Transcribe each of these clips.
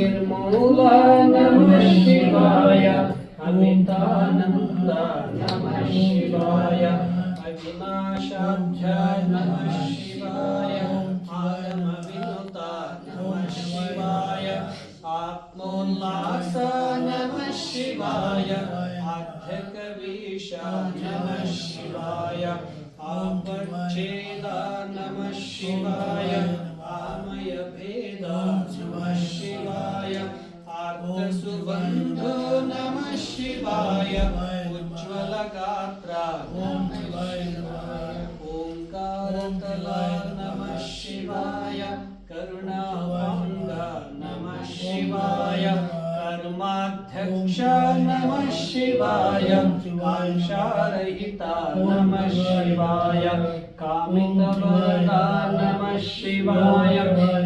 निर्मूल नमः शिवाय अमितानन्द नमः शिवाय अविनाशाध्य नमः शिवाय आगमविनुता नमः शिवाय आत्मोल्लास नमः शिवाय आध्यकवीश नमः शिवाय आपच्छेद नमः शिवाय आमयभेद आर्तसुबन्धो नमः शिवाय उज्ज्वलगात्र शिवाय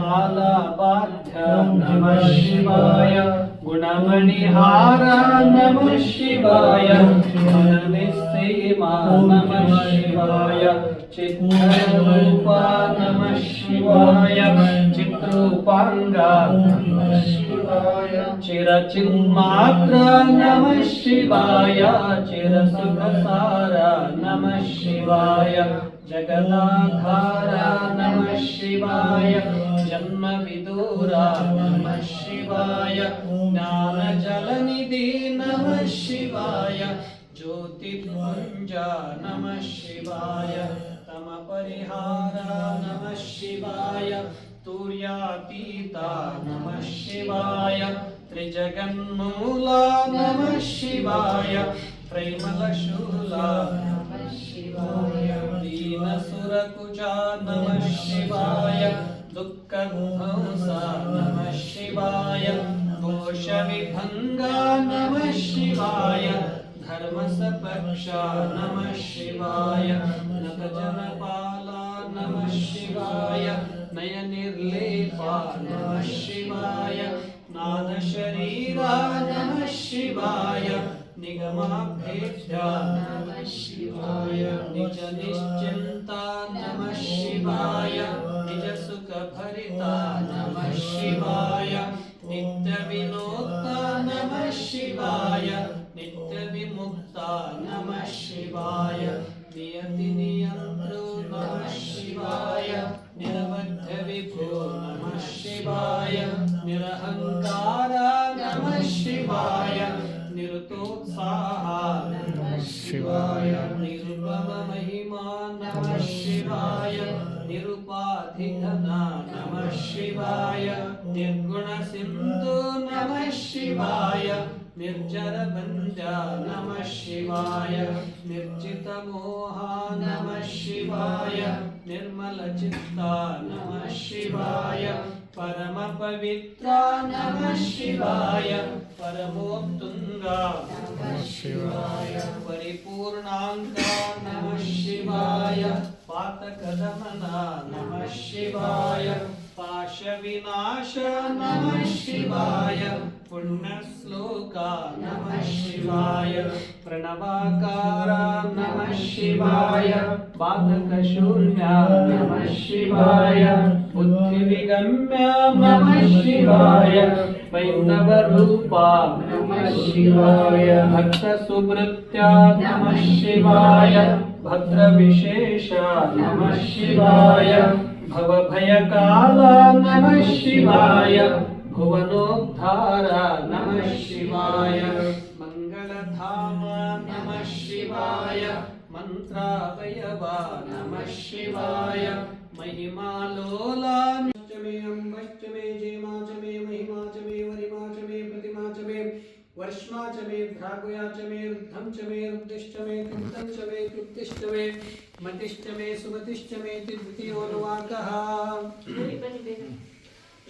आलाबाध्य नमः शिवाय। गुणमणिहार। नमः शिवाय। गुणनिस्सीमा नमः शिवाय। चित्ररूपा। नमः शिवाय। चित्रूपाङ्गा नमः शिवाय। चिरचिन्मात्र। नमः शिवाय। चिरसुखसार। नमः शिवाय। जगदाधार नमः शिवाय। जन्मविदूरा नमः शिवाय। ज्ञानजलनिधि नमः शिवाय। ज्योतिपुञ्ज नमः शिवाय। तमपरिहार नमः शिवाय। तुर्यातीता नमः शिवाय। त्रिजगन्मूला नमः शिवाय। प्रेमलशूला दीनसुरकुजा नमः शिवाय दुःखध्वंसा नमः शिवाय दोषविभङ्गा नमः शिवाय धर्मसपक्षा नमः शिवाय नतजनपाला नमः शिवाय नयनिर्लेपा नमः शिवाय नादशरीरा नमः शिवाय निगमाभेद्या नमः शिवाय निजनिश्चिन्ता नमः शिवाय निजसुखभरिता नमः शिवाय नित्यविनोक्ता नमः शिवाय नित्यविमुक्ता नमः शिवाय नियति नमः शिवाय। निरुपाधिघना नमः शिवाय। निर्गुणसिन्धु नमः शिवाय। निर्जरबन्ध्या नमः शिवाय। निर्जितमोहा नमः शिवाय। निर्मलचित्ता नमः शिवाय। परमपवित्रा नमः शिवाय। परमोत्तुङ्गा नमः शिवाय। परिपूर्णाङ्गा नमः शिवाय। पातकदमना नमः शिवाय। पाशविनाश नमः शिवाय। पुण्यश्लोका नमः शिवाय। प्रणवाकारा नमः शिवाय। बाधकशून्या नमः शिवाय। बुद्धिविगम्या नमः शिवाय वैष्णवरूपा नमः शिवाय भक्तसुभृत्या नमः शिवाय भद्रविशेषा नमः शिवाय भवभयकाला नमः शिवाय भुवनोद्धारा नमः शिवाय मङ्गलधाम नमः शिवाय मन्त्रावयवा नमः शिवाय महिमालोला च मे अम्बश्च मे जेमा च मे महिमा च मे वरिमा च मे प्रतिमा च मे वर्ष्मा च मे भ्रागुया च मे रुद्धं च मे रुद्धिश्च मे कृतं च मे कृप्तिश्च मे मतिश्च मे सुमतिश्च मे इति द्वितीयोऽनुवाकः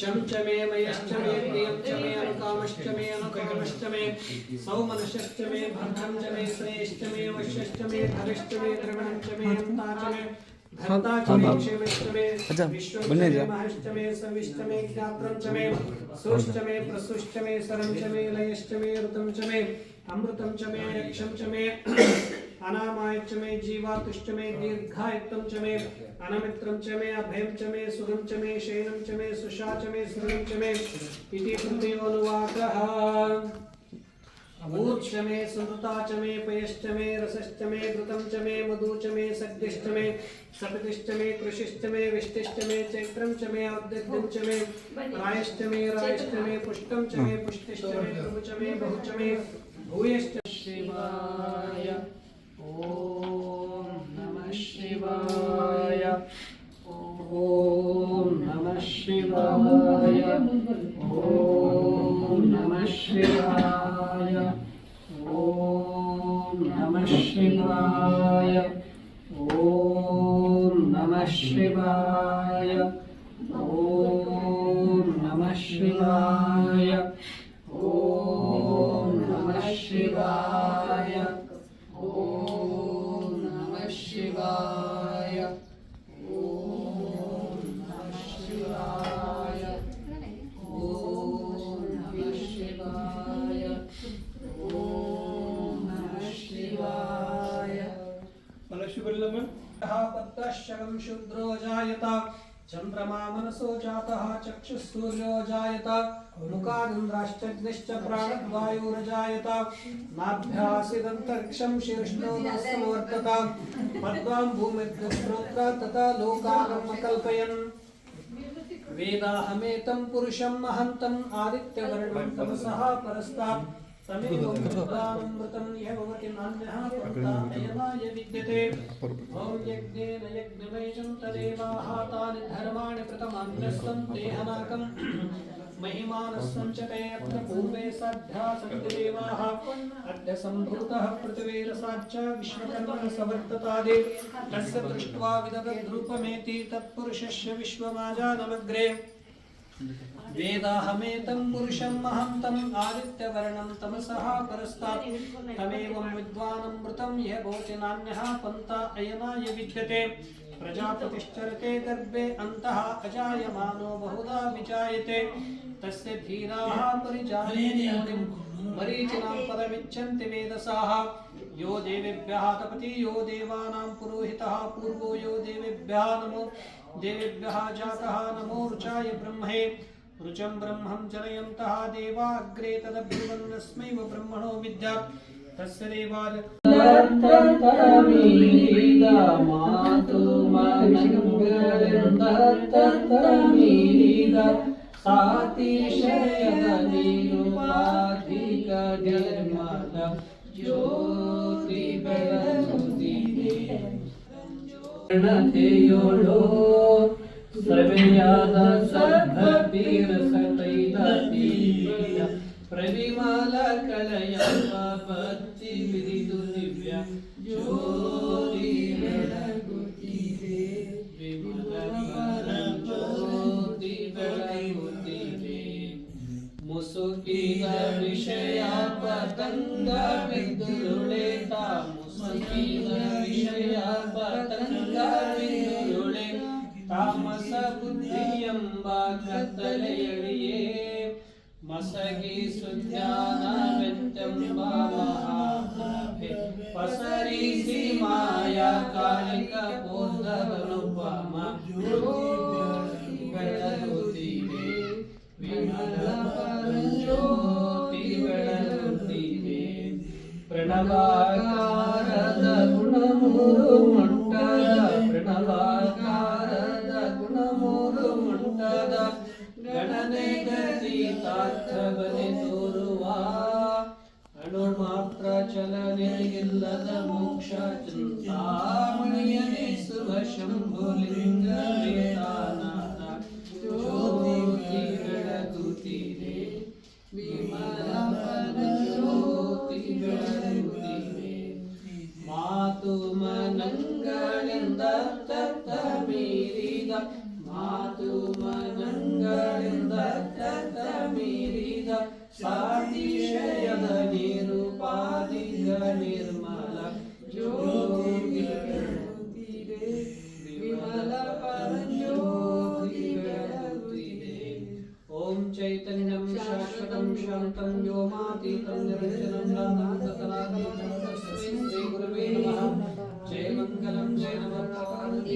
शं च मे मयश्च मे प्रियं च मे अनुकामश्च मे अनुकर्मश्च मे सौमनशश्च मे भद्रं च मे श्रेयश्च मे वश्यश्च मे धरश्च मे द्रवणं च मे हन्ता च मे धर्ता च मे क्षेमश्च मे विश्वश्च मे महश्च मे सविश्च मे ज्ञात्रं च मे सुश्च मे सरं च मे लयश्च ऋतं च मे अमृतं च मे यक्षं च मे अनामाय च मे जीवातुश्च मे दीर्घायुक्तं च मे अनमित्रं च मे अभयं च मे सुगं च मे शयनं च मे सुषा च मे स्मृतं च मे इति कृतयोनुवाकः ऊर्च मे सुनृता च मे पयश्च मे रसश्च मे घृतं च मे मधु च मे सद्यश्च मे सपतिश्च मे कृषिश्च मे विष्टिश्च मे चैत्रं च मे औद्यद्यं च मे रायश्च मे रायश्च मे पुष्टं च मे पुष्टिश्च मे प्रभु च मे बहु च मे भूयश्च शिवाय। ॐ शिवाय। ॐ नमः शिवाय। ॐ नमः शिवाय। ॐ नमः शिवाय ॐ नमः शिवाय ॐ नमः शिवाय पत्तशकं शूद्रो जायत। चन्द्रमा मनसो जातः चक्षुः जायत मुखादिन्द्राश्चग्निश्च प्राणद्वायुरजायत नाभ्यासिदन्तरिक्षं शीर्ष्णो न समवर्तत पद्वां भूमिर्गस्त्रोत्र तथा लोकागम् अकल्पयन् वेदाहमेतं पुरुषं, महन्तम्, आदित्यवर्णं तमसः परस्तात्। समेवमृतं यवतिमान्यहाय विद्यते ॐ यज्ञेन यज्ञवैशं तदेवाहातानि धर्माणि प्रथमान्यस्तं देहनाकं महिमानस्सं च ते अत्र पूर्वे सद्धा सन्ति देवाः। अद्य सम्भूतः पृथिवीरसाच्च विश्वकर्मः सवर्ततादे। तस्य दृष्ट्वा विदधद्रूपमेति तत्पुरुषस्य विश्वमाजानमग्रे। वेदाहमेतं महन्तम् आदित्यवर्णं तमसः परस्तात्। तमेवं विद्वानमृतं यः पन्था अयनाय विद्यते। प्रजापतिश्चरते गर्भे अन्तः अजायमानो बहुधा विजायते। तस्य धीराः परिजायन्ति। मरीचिनां पदमिच्छन्ति वेदसाः। यो देवेभ्यः तपति, यो देवानां पुरोहितः, पूर्वो यो देवेभ्यः नमो। देवेभ्यः जातः नमो ब्रह्मे ऋचं ब्रह्मं जनयन्तः देवाग्रे तदब्रुवन्नस्मैव ब्रह्मणो विद्या। तस्य देवार सातिशयनिरुपाधिकनिर्मल सर्वयाद सर्व ಗಣತೆಯೋಳು ಸವೆಯಾದ ಸದ್ಭೀರ ಸತೈಲ ದಿವ್ಯ ಪ್ರವಿಮಲ ಕಲಯ ಭಕ್ತಿ ಬಿರಿದು ದಿವ್ಯ ಜ್ಯೋತಿ ಬೆಳಗುತ್ತಿದೆ ವಿಮಲ ಜ್ಯೋತಿ ಬೆಳಗುತ್ತಿದೆ ಮುಸುಕಿದ ವಿಷಯ ಪತಂಗ ಬಿದ್ದುರುಳೇತ ಮುಸುಕಿದ ವಿಷಯ ಪತಂಗ ಬಿದ್ದುರುಳೆ ತಾಮಸ കത്തലയഴിയേ മസകി സുധ്യാനവ്യത്യംബാമഹാഭേ പസരി സീമായ കാലിക പൂർദ്ധവനുപമ ಬೆಳಗುತ್ತಿದೆ ವಿಮಲ ಪರಂಜ್ಯೋತಿ ಬೆಳಗುತ್ತಿದೆ ಪ್ರಣವಾ ಶಾಸ್ತ್ರ ಬಲೆ ತೋರುವ ಅಣು ಮಾತ್ರ ಚಲನೆ ಚಲನೆಗಿಲ್ಲದ ಮೋಕ್ಷ ಚಿಂತಾಮಣಿಯೇ ಶುಭ ಶಂಭುಲಿಂಗ